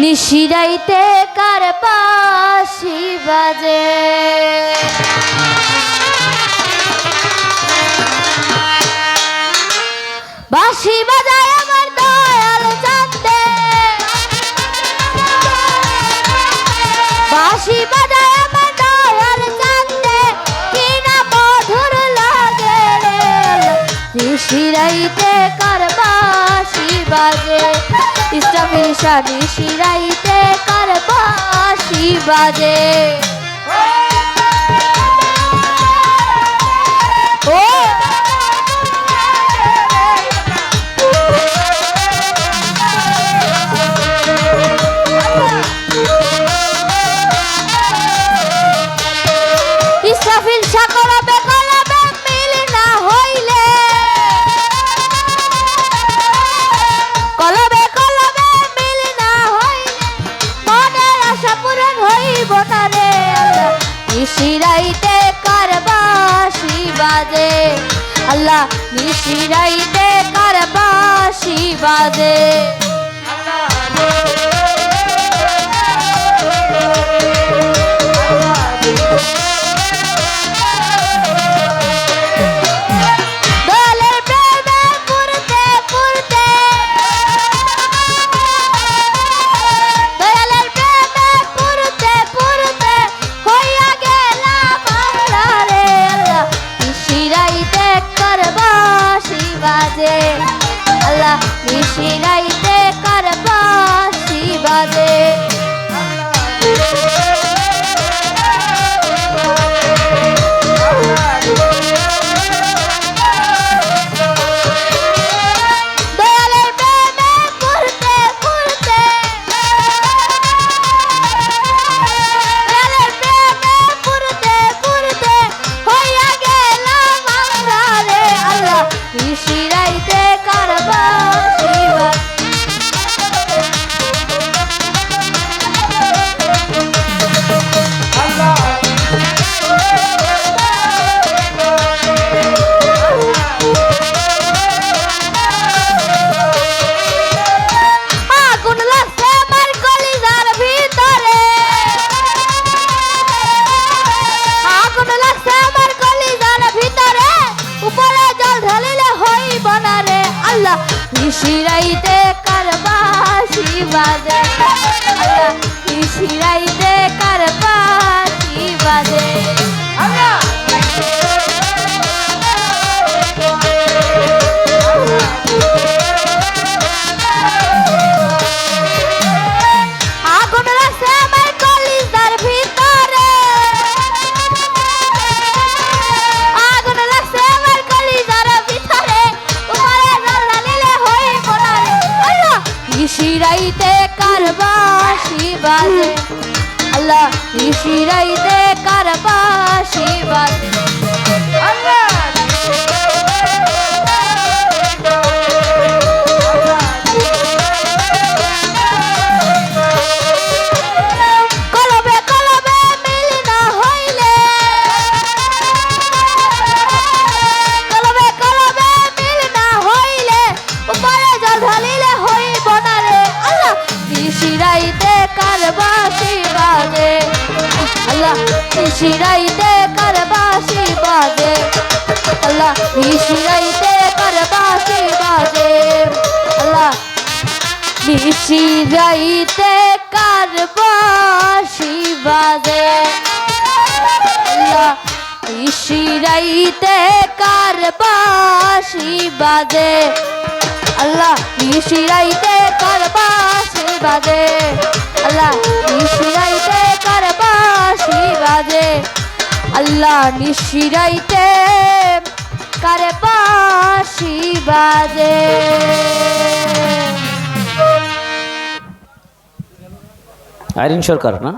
নিশিরাইতে কার বাসি বাজে? বাঁশি বাজায় আমার দয়াল চাঁদে। বাঁশি বাজায় আমার দয়াল চাঁদে। কি না মধুর লাগে নিশিরাইতে কার বাঁশি বাজে। ইসলামের শানি শিরাইতে কার বাঁশি বাজে। নিশিরাইতে কারবাসি বাজে আল্লাহ নিশিরাইতে কারবাসি বাজে বাজে। আল্লাহ নিশিরাইতে করবাসি বাজে। আল্লাহ নিশিরাইতে কারবাসি বাজে আল্লাহ নিশিরাইতে কারবাসি বাজে। আল্লাহ ইশিরাইতে কার কারবাসি বাজে আল্লাহ নিশিরাইতে কারবাসি বাজে আল্লাহ নিশিরাইতে কারবাসি বাজে আল্লাহ নিশিরাইতে কারবাসি বাজে আল্লাহ নিশিরাইতে কারবাসি বাজে আল্লাহ নিশিরাইতে কারবাসি বাজে আল্লাহ নিশিরাইতে কারবাসি বাজে আল্লাহ নিশিরাইতে কারবাসি বাজে আইরিন সরকার না?